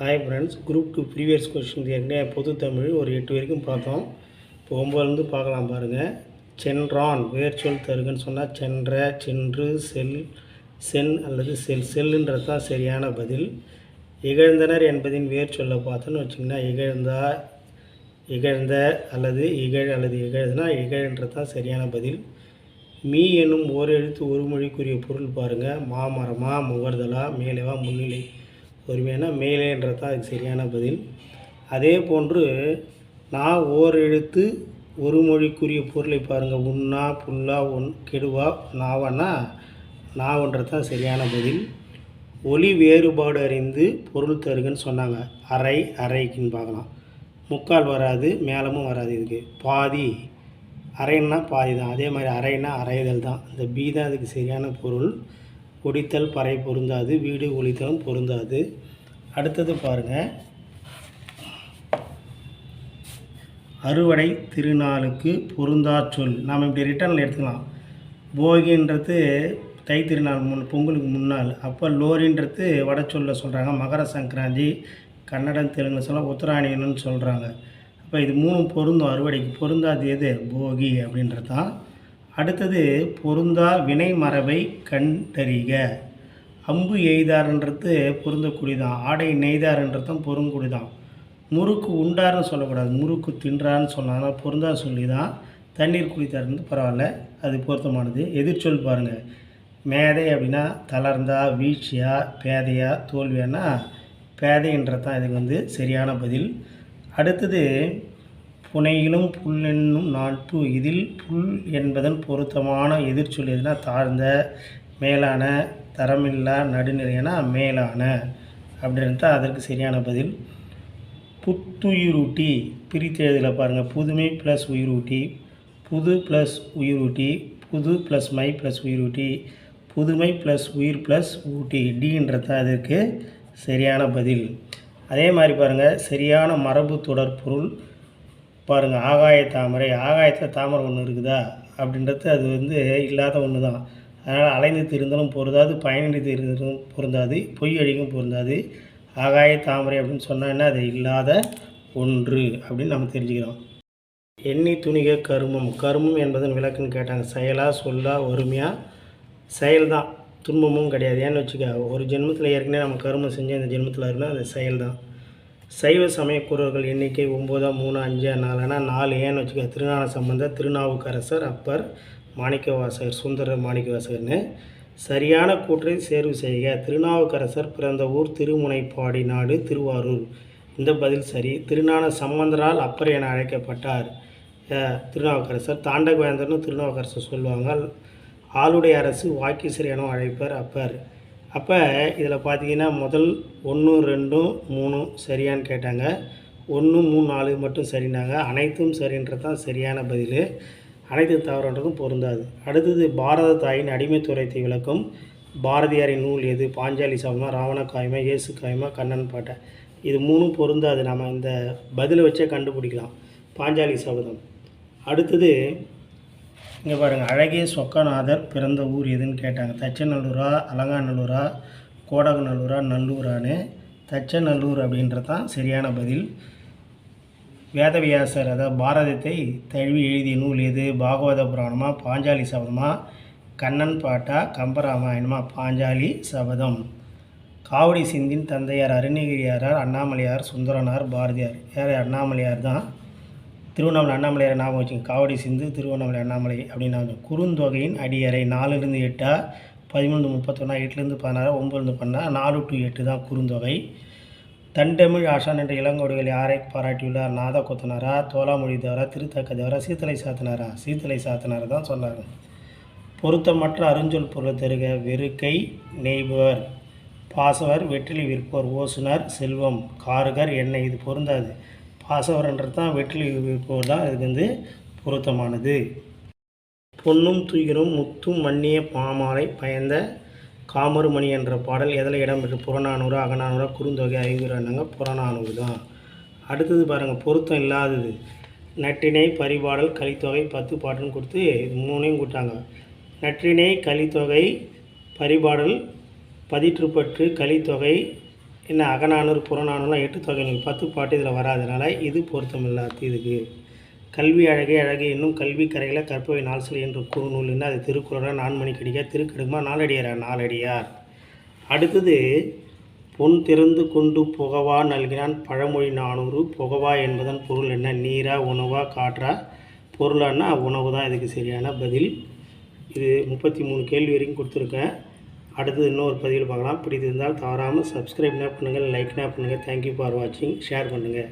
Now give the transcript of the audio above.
Hi friends group two previous question ஏற்கனவே பொது தமிழ் ஒரு எட்டு வரைக்கும் பார்த்தோம். இப்போ ஒம்பதுலேருந்து பார்க்கலாம் பாருங்கள் சென்றான் வேர் சொல் தருகன்னு சொன்னால் சென்ற சென்று செல் சென் அல்லது செல் செல்லுன்றது தான் சரியான பதில். இகழ்ந்தனர் என்பதின் வேர் சொல்ல பார்த்தோன்னு வச்சிங்கன்னா இகழ்ந்தா இகழ்ந்த அல்லது இகழ் அல்லது இகழ்ந்தனா இகழ்ன்றது தான் சரியான பதில். மீ என்னும் ஓர் எழுத்து ஒரு மொழிக்குரிய பொருள் பாருங்கள் மாமரமா முகர்தலா மேலேவா முன்னிலை. ஒருமையான மேலேன்றது தான் அதுக்கு சரியான பதில். அதே போன்று நான் ஓர் எழுத்து ஒரு மொழிக்குரிய பொருளை பாருங்கள் உண்ணா புல்லா ஒன் கெடுவா நாவனா? நாவன்றது தான் சரியான பதில். ஒளி வேறுபாடு அறிந்து பொருள் தருகன்னு சொன்னாங்க. அரை அரைக்குன்னு பார்க்கலாம். முக்கால் வராது மேலமும் வராது இதுக்கு. பாதி. அரைன்னா பாதி தான் அதே மாதிரி அரைன்னா அரைதல் தான் இந்த பி தான் அதுக்கு சரியான பொருள். ஒடித்தல் பறை பொருந்தாது வீடு ஒளித்தலும் பொருந்தாது. அடுத்தது பாருங்கள் அறுவடை திருநாளுக்கு பொருந்தா சொல். நாம் இப்படி ரிட்டர்னில் எடுத்துக்கலாம். போகின்றது தை திருநாள் முன் பொங்கலுக்கு முன்னாள் அப்போ லோரின்றது வட சொல்ல சொல்கிறாங்க மகர சங்கராந்தி கன்னடம் தெலுங்கு சொல்ல உத்தராயணம்னு சொல்கிறாங்க அப்போ இது மூணும் பொருந்தும் அறுவடைக்கு. பொருந்தாது எது? போகி அப்படின்றது தான் அடுத்தது பொருந்தா வினை மரபை கண்டறிக. அம்பு எய்தார்ன்றது பொருந்தக்கூடியதான் ஆடை நெய்தார்ன்றதும் தான் முறுக்கு உண்டாருன்னு சொல்லக்கூடாது. முறுக்கு தின்றான்னு சொன்னாங்க. பொருந்தா சொல்லி தான் தண்ணீர் குடித்தார்னு பரவாயில்ல. அது பொருத்தமானது. எதிர்ச்சொல் பாருங்கள் மேதை அப்படின்னா தளர்ந்தா வீழ்ச்சியா பேதையா தோல்வியானா பேதைன்றது தான் இதுக்கு வந்து சரியான பதில். அடுத்தது புனையிலும் புல் என்னும் நாட்டு இதில் புல் என்பதன் பொருத்தமான எதிர்ச்சொல் எதுனா தாழ்ந்த மேலான தரமில்லா நடுநிலையான மேலான. அப்படின்றது தான் அதற்கு சரியான பதில். புத்துயிரூட்டி பிரித்து எழுதல பாருங்கள் புதுமை ப்ளஸ் உயிரூட்டி புது ப்ளஸ் உயிரூட்டி புது ப்ளஸ் மை ப்ளஸ் உயிரூட்டி புதுமை ப்ளஸ் உயிர் ப்ளஸ் ஊட்டி. டீன்றது தான் அதற்கு சரியான பதில். அதே மாதிரி பாருங்கள் சரியான மரபு தொடர் பொருள் பாருங்கள் ஆகாய தாமரை ஆகாயத்தில் தாமரை ஒன்று இருக்குதா? அப்படின்றது அது வந்து இல்லாத ஒன்று தான் அதனால் அலைந்து திருந்தலும் பொருந்தாது பயணித்து திருந்தலும் பொருந்தாது பொய் அழிக்கும் பொருந்தாது. ஆகாய தாமரை அப்படின்னு சொன்னா என்ன? அது இல்லாத ஒன்று அப்படின்னு நம்ம தெரிஞ்சுக்கிறோம். எண்ணி துணிக கருமம். கருமம் என்பதன் விளக்குன்னு கேட்டாங்க. செயலா சொல்லா ஒருமையாக செயல் தான் துன்பமும் கிடையாது. ஏன்னு வச்சுக்க ஒரு ஜென்மத்தில் ஏற்கனவே நம்ம கருமம் செஞ்சு அந்த ஜென்மத்தில் இருந்தால் அது செயல் தான் சைவ சமயக்குறவர்கள் எண்ணிக்கை ஒம்போதா மூணு அஞ்சு நாலுனா நாலு ஏன்னு வச்சுக்கோ திருஞான சம்பந்தர் திருநாவுக்கரசர் அப்பர் மாணிக்கவாசகர் சுந்தரர் மாணிக்கவாசகர்னு. சரியான கூற்றை தேர்வு செய்க. திருநாவுக்கரசர் பிறந்த ஊர் திருமுனைப்பாடி நாடு திருவாரூர். இந்த பதில் சரி. திருநான சம்பந்தரால் அப்பர் என அழைக்கப்பட்டார். திருநாவுக்கரசர். தாண்டகவேந்தர்னு திருநாவுக்கரசர் சொல்லுவாங்க. ஆளுடைய அரசு வாக்கீசர் என அழைப்பர் அப்பர். அப்போ இதில் பார்த்தீங்கன்னா முதல் ஒன்று ரெண்டும் மூணும் சரியான்னு கேட்டாங்க. ஒன்று மூணு நாலு மட்டும் சரினாங்க அனைத்தும் சரின்றது தான் சரியான பதில். அனைத்து தவறுன்றதும் பொருந்தாது. அடுத்தது பாரத தாயின் அடிமைத்துவத்தை விளக்கும் பாரதியாரின் நூல் எது? பாஞ்சாலி சபமா ராவண காயமா இயேசு காயமா கண்ணன் பாட்டை. இது மூணும் பொருந்தாது. நம்ம இந்த பதிலை வச்சே கண்டுபிடிக்கலாம். பாஞ்சாலி சபதம். அடுத்தது இங்கே பாருங்கள் அழகிய சொக்கநாதர் பிறந்த ஊர் எதுன்னு கேட்டாங்க. தச்சநல்லூரா அலங்காநல்லூரா கோடகநல்லூரா நல்லூரான்னு. தச்சநல்லூர் அப்படின்றது தான் சரியான பதில். வேதவியாசர் அதாவது பாரதத்தை தழுவி எழுதிய நூல் எது? பாகவத புராணமா? பாஞ்சாலி சபதமா? கண்ணன் பாட்டா? கம்பராமாயணமா? பாஞ்சாலி சபதம். காவடி சிந்தின் தந்தையார் அருணகிரியாரார் அண்ணாமலையார் சுந்தரனார் பாரதியார். யார் அண்ணாமலையார் தான் திருவண்ணாமலை அண்ணாமலையார் ஞாபகம் வச்சுங்க. காவடி சிந்து திருவண்ணாமலை அண்ணாமலை அப்படின்னு ஞாபகம் குறுந்தொகையின் அடியறை நாலுலேருந்து எட்டா பதிமூணு முப்பத்தொன்னா எட்டுலேருந்து பதினாறு ஒம்பதுலேருந்து பண்ணால் நாலு டு எட்டு தான் குறுந்தொகை. தண்டமிழ் ஆசான் என்ற இளங்கோடுகள் யாரை பாராட்டியுள்ளார்? நாத கொத்தனாரா தோலாமொழி தேவரா திருத்தக்க தேவரா சீத்தலை சாத்தனாரா? சீத்தலை சாத்தனாரா தான் சொன்னாங்க. பொருத்தமற்ற அருஞ்சொல் பொருள் தருக வெறுக்கை நெய்பவர். பாசவர் வெற்றிலை விற்போர் ஓசுனர் செல்வம். காருகர் எண்ணெய் இது பொருந்தாது. பாசவரன்றது தான் வெற்றிலை விற்போர் தான் இதுக்கு வந்து பொருத்தமானது. பொன்னும் துயிரும் முத்தும் மண்ணிய பாமாலை பயந்த காமருமணி என்ற பாடல் எதில் இடம்பெற்று புறநானூறு அகநானூறு குறுந்தொகை ஐங்குறாங்க புறநானூறு தான் அடுத்தது பாருங்கள் பொருத்தம் இல்லாதது. நற்றினை பரிபாடல் கலித்தொகை பத்து பாட்டுன்னு கொடுத்து இது மூணையும் கொடுத்தாங்க நற்றினை கலித்தொகை பரிபாடல் பதிற்றுப்பற்று கலித்தொகை என்ன அகநானூறு புறநானூறுலாம் எட்டு தொகை. நீங்கள் பத்து பாட்டு இதில் வராதனால இது பொருத்தமில்லாத இதுக்கு. கல்வி அழகே அழகு இன்னும் கல்வி கரையில கற்பவை நாள் சிலை என்று குறுநூல் என்ன? அது திருக்குறளா? நான்மணி கடிகா? திருக்கடுமா? நாலடியாரா நாலடியார் அடுத்தது பொன் திறந்து கொண்டு புகவா நல்கினான் பழமொழி நானூறு. புகவா என்பதன் பொருள் என்ன? நீரா உணவா காற்றா? பொருளான்னா உணவு தான் இதுக்கு சரியான பதில். இது முப்பத்தி மூணு கேள்வி வரைக்கும் கொடுத்துருக்கேன். அடுத்து இன்னொரு பதிவில் பார்க்கலாம். பிடித்திருந்தால் தவறாமல் சப்ஸ்கிரைப்னா பண்ணுங்கள் லைக்னா பண்ணுங்கள். தேங்க்யூ ஃபார் வாட்சிங் ஷேர் பண்ணுங்கள்.